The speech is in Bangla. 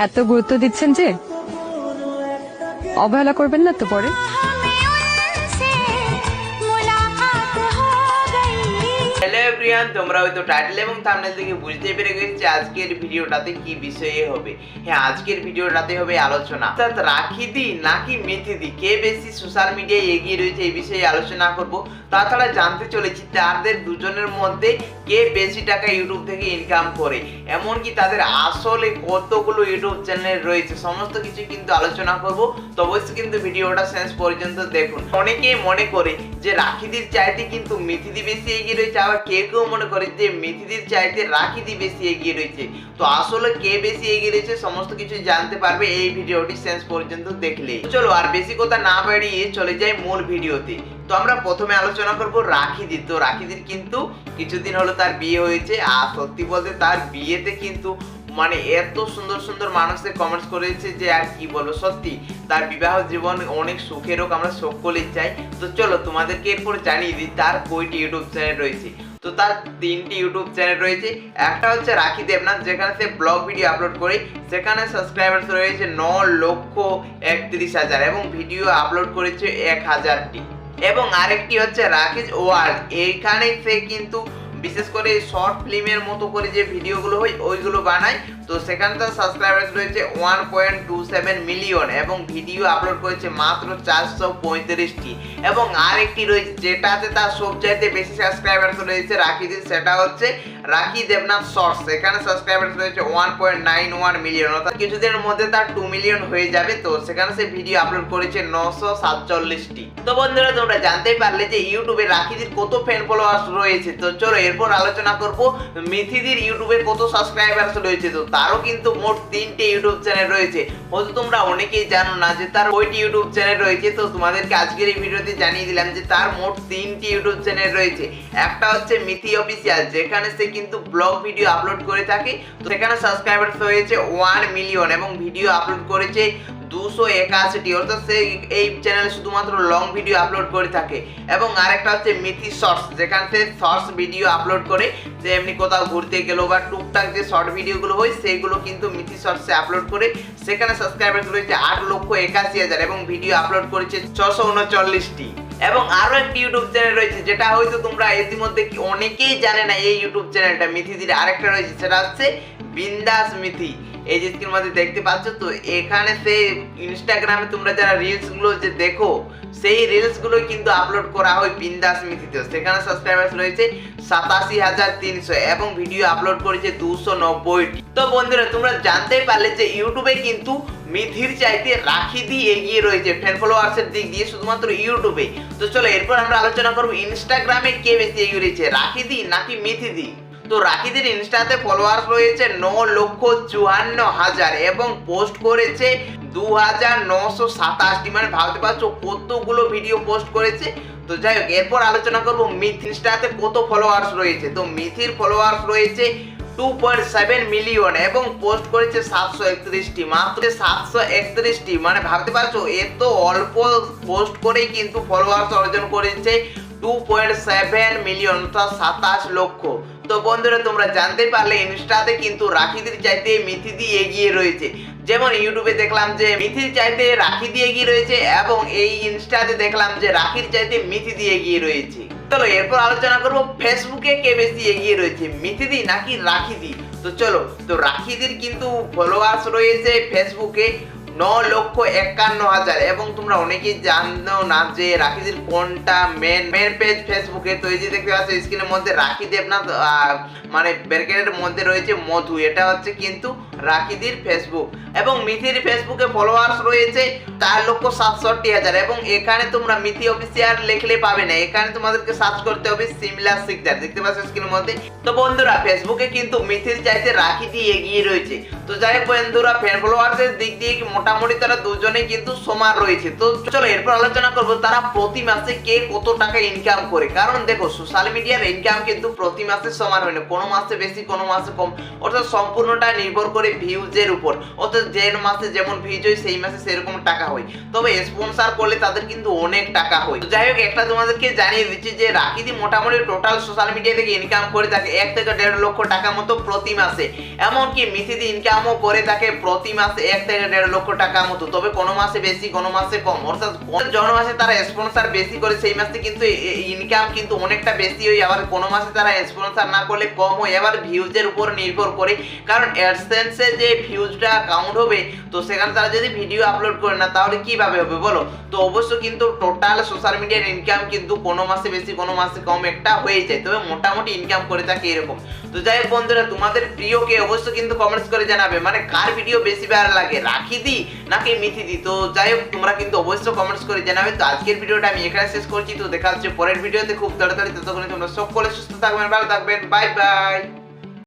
এত গুরুত্ব দিচ্ছেন যে অবহেলা করবেন না তো পরে? এভরিওয়ান তোমরা হয়তো টাইটেল এবং থাম্বনেল থেকে বুঝতে পেরে গেছো আজকের ভিডিওটাতে কি বিষয়ে হবে। হ্যাঁ আজকের ভিডিওটাতে হবে আলোচনা। অর্থাৎ রাখিদি নাকি মেথিদি কে বেশি সোশ্যাল মিডিয়ায় এগিয়ে রয়েছে এই বিষয়ে আলোচনা করব। তাছাড়া জানতে চলেছি তাদের দুজনের মধ্যে কে বেশি টাকা ইউটিউব থেকে ইনকাম করে? এমনকি তাদের আসলে কতগুলো ইউটিউব চ্যানেল রয়েছে? সমস্ত কিছু কিন্তু আলোচনা করব। তো অবশ্যই কিন্তু ভিডিওটা শেষ পর্যন্ত দেখুন। অনেকেই মনে করে যে রাখিদির চাইতে কিন্তু মিথিদি বেশি এগিয়ে রয়েছে। আবার কেউ কেউ মনে করে যে মিথিদির চাইতে রাখিদি বেশি এগিয়ে রয়েছে। তো আসলে কে বেশি এগিয়ে রয়েছে সমস্ত কিছু জানতে পারবে এই ভিডিওটি শেষ পর্যন্ত দেখলে। চলো আর বেশি কথা না বাড়িয়ে চলে যাই মূল ভিডিওতে। তো আমরা প্রথমে আলোচনা করব রাখিদির তো রাখিদির কিন্তু কিছুদিন হলো তার বিয়ে হয়েছে আর সত্যি বলতে তার বিয়েতে কিন্তু মানে এত সুন্দর সুন্দর মানুষদের কমেন্টস করেছে যে আর কি বলব, সত্যি তার বিবাহ জীবন অনেক সুখের হোক, আমরা সকলেই চাই। তো চলো তোমাদেরকে এরপর জানিয়ে দিই তার কয়টি ইউটিউব চ্যানেল রয়েছে। তো তার তিনটি ইউটিউব চ্যানেল রয়েছে। একটা হচ্ছে রাখি দেবনাথ, যেখানে সে ব্লগ ভিডিও আপলোড করে। সেখানে সাবস্ক্রাইবার্স রয়েছে ন লক্ষ একত্রিশ হাজার এবং ভিডিও আপলোড করেছে এক হাজারটি। এবং আরেকটি হচ্ছে রাকেশ ওয়ার্ল্ড। এইখানে সে কিন্তু বিশেষ করে শর্ট ফিল্মের মতো করে যে ভিডিওগুলো হয়, ওইগুলো বানায় তো সেখানে তার সাবস্ক্রাইবার্স রয়েছে one point two seven million এবং ভিডিও আপলোড করেছে মাত্র চারশো পঁয়ত্রিশটি। এবং আরেকটি রয়েছে, যেটাতে তার সবচাইতে বেশি সাবস্ক্রাইবার্স রয়েছে রাখিদির, সেটা হচ্ছে রাখি দেবনাথ শর্টস এখানে সাবস্ক্রাইবার্স রয়েছে one point nine one million অর্থাৎ কিছুদিনের মধ্যে তার টু মিলিয়ন হয়ে যাবে। তো সেখানে সে ভিডিও আপলোড করেছে নশো সাতচল্লিশটি। তো বন্ধুরা, তোমরা জানতেই পারলে যে ইউটিউবে রাখিদির কত ফ্যান ফলোয়ার্স রয়েছে। তো চলো এরপর আলোচনা করব মিথিদির ইউটিউবে কত সাবস্ক্রাইবার্স রয়েছে। তো তারও কিন্তু মোট তিনটে ইউটিউব চ্যানেল রয়েছে। হয়তো তোমরা অনেকেই জানো না যে তার কয়টি ইউটিউব চ্যানেল রয়েছে। তো তোমাদেরকে আজকের এই ভিডিওতে জানিয়ে দিলাম যে তার মোট তিনটি ইউটিউব চ্যানেল রয়েছে। একটা হচ্ছে মিথি অফিসিয়াল যেখানে সে কিন্তু ব্লগ ভিডিও আপলোড করে থাকে। তো সেখানে সাবস্ক্রাইবার্স হয়েছে ওয়ান মিলিয়ন এবং ভিডিও আপলোড করেছে দুশো একাশিটি অর্থাৎ সে এই চ্যানেলে শুধুমাত্র লং ভিডিও আপলোড করে থাকে। এবং আরেকটা হচ্ছে মিথি শর্টস যেখানে সে শর্টস ভিডিও আপলোড করে সে এমনি কোথাও ঘুরতে গেলো বা টুকটাক যে শর্ট ভিডিওগুলো হয় সেইগুলো কিন্তু মিথি শর্টসে আপলোড করে, সেখানে সাবস্ক্রাইবার রয়েছে আট লক্ষ একাশি হাজার এবং ভিডিও আপলোড করেছে ছশো উনচল্লিশটি এবং আরও একটি ইউটিউব চ্যানেল রয়েছে, যেটা হয়তো তোমরা ইতিমধ্যে অনেকেই জানে না এই ইউটিউব চ্যানেলটা মিথিদির আরেকটা রয়েছে, সেটা হচ্ছে বিন্দাস মিথি, এই যে স্ক্রিনের মধ্যে দেখতে পাচ্ছ তো, এখানে সে ইনস্টাগ্রামে তোমরা যারা রিলসগুলো যে দেখো, সেই রিলসগুলো কিন্তু আপলোড করা হয় বিন্দাস মিথিতে সেখানে সাবস্ক্রাইবার্স রয়েছে সাতাশি হাজার তিনশো এবং ভিডিও আপলোড করেছে দুশো নব্বইটি। তো বন্ধুরা, তোমরা জানতেই পারলে যে ইউটিউবে কিন্তু মিথির চাইতে রাখি দিয়ে এগিয়ে রয়েছে ফ্যান ফলোয়ার্সের দিক দিয়ে শুধুমাত্র ইউটিউবে তো চলো, এরপর আমরা আলোচনা করব ইনস্টাগ্রামে কে বেশি এগিয়ে রয়েছে, রাখি দি নাকি মিথিদি তো রাখিদের ইনস্টাতে ফলোয়ার্স রয়েছে ন লক্ষ চুয়ান্ন হাজার এবং পোস্ট করেছে দু হাজার নশো সাতাশটি। মানে ভাবতে পারছ কতগুলো ভিডিও পোস্ট করেছে? তো যাই হোক, এরপর আলোচনা করব মিথ ইনস্টাতে কত ফলোয়ার্স রয়েছে। তো মিথির ফলোয়ার্স রয়েছে টু পয়েন্ট সেভেন মিলিয়ন এবং পোস্ট করেছে সাতশো একত্রিশটি। মাত্র সাতশো একত্রিশটি। মানে ভাবতে পারছ এত অল্প পোস্ট করেই কিন্তু ফলোয়ার্স অর্জন করেছে টু পয়েন্ট সেভেন মিলিয়ন অর্থাৎ সাতাশ লক্ষ। তো বন্ধুরা, তোমরা জানতে পারলে ইনস্টাতে কিন্তু রাখিদির চাইতে মিথিদি এগিয়ে রয়েছে। যেমন ইউটিউবে দেখলাম যে মিথির চাইতে রাখি দিয়ে এগিয়ে রয়েছে এবং এই ইনস্টাতে দেখলাম যে রাখির চাইতে মিথি দিয়ে এগিয়ে রয়েছে। চলো, এরপর আলোচনা করব ফেসবুকে কে বেশি এগিয়ে রয়েছে, মিথিদি নাকি রাখিদি? তো চলো, তো রাখিদির কিন্তু ফলোয়ার্স রয়েছে ফেসবুকে। ন লক্ষ একান্ন হাজার। এবং তোমরা অনেকেই জানো না যে রাখিদের কোনটা মেন মেন পেজ ফেসবুকে তো এই যে দেখতে পাচ্ছ স্ক্রিনের মধ্যে রাখি দেবনাথ মানে ব্যারিকেডের মধ্যে রয়েছে মধু। এটা হচ্ছে কিন্তু রাখিদির ফেসবুক এবং মিথির ফেসবুকে ফলোয়ার্স রয়েছে চার লক্ষ সাতষট্টি হাজার এবং এখানে তোমরা মিথি অফিসিয়াল লিখলে পাবে না। এখানে তোমাদেরকে সার্চ করতে হবে সিমিলার সিকদার দেখতে পাচ্ছ স্ক্রিনের মধ্যে? তো বন্ধুরা ফেসবুকে কিন্তু মিথির চাইতে রাখি দিয়ে এগিয়ে রয়েছে। তো যাই হোক বন্ধুরা ফ্যান ফলোয়ার্সের দিক দিয়ে মোটামুটি তারা দুজনেই কিন্তু সমান রয়েছে। তো চলো, এরপর আলোচনা করব তারা প্রতি মাসে কে কত টাকা ইনকাম করে। কারণ দেখো সোশ্যাল মিডিয়ার ইনকাম কিন্তু প্রতি মাসে সমান হয় না। কোনো মাসে বেশি, কোনো মাসে কম। অর্থাৎ সম্পূর্ণটা নির্ভর করে ভিউজের উপর। অর্থাৎ যে মাসে যেমন ভিউজ হয়, সেই মাসে সেরকম টাকা হয়। তবে স্পন্সর করলে তাদের কিন্তু অনেক টাকা হয়। যাই হোক, একটা তোমাদেরকে জানিয়ে দিচ্ছি যে রাকিদি মোটামুটি টোটাল সোশ্যাল মিডিয়া থেকে ইনকাম করে থাকে এক থেকে দেড় লক্ষ টাকা মতো প্রতি মাসে। এমনকি মিসিদি ইনকামও করে থাকে প্রতি মাসে এক থেকে দেড় লক্ষ টাকা মতো। তবে কোনো মাসে বেশি, কোনো মাসে কম। অর্থাৎ যখন মাসে তারা স্পন্সর বেশি করে, সেই মাসে কিন্তু ইনকাম কিন্তু অনেকটা বেশি হয়। আবার কোনো মাসে তারা স্পন্সর না করলে কম হয়। আবার ভিউজের উপর নির্ভর করে। কারণ অ্যাডসেন্সে যে ভিউজটা কাউন্ট হবে, তো সেখানে তারা যদি ভিডিও আপলোড করে না, তাহলে কীভাবে হবে বলো? তো অবশ্য কিন্তু টোটাল সোশ্যাল মিডিয়ার ইনকাম কিন্তু কোনো মাসে বেশি, কোনো মাসে কম একটা হয়ে যায়। তবে মোটামুটি ইনকাম করে থাকে এরকম। তো যাই হোক বন্ধুরা, তোমাদের প্রিয় কে অবশ্য কিন্তু কমেন্টস করে জানাবে মানে কার ভিডিও বেশি ভালো লাগে, রাখি দি নাকি মিথি দি? তো যাই হোক, তোমরা কিন্তু অবশ্যই কমেন্টস করে জানাবে। তো আজকের ভিডিওটা আমি এখানে শেষ করছি। তো দেখা হচ্ছে পরের ভিডিওতে খুব তাড়াতাড়ি। ততক্ষণে তোমরা সকলে সুস্থ থাকবেন, ভালো থাকবেন। Bye bye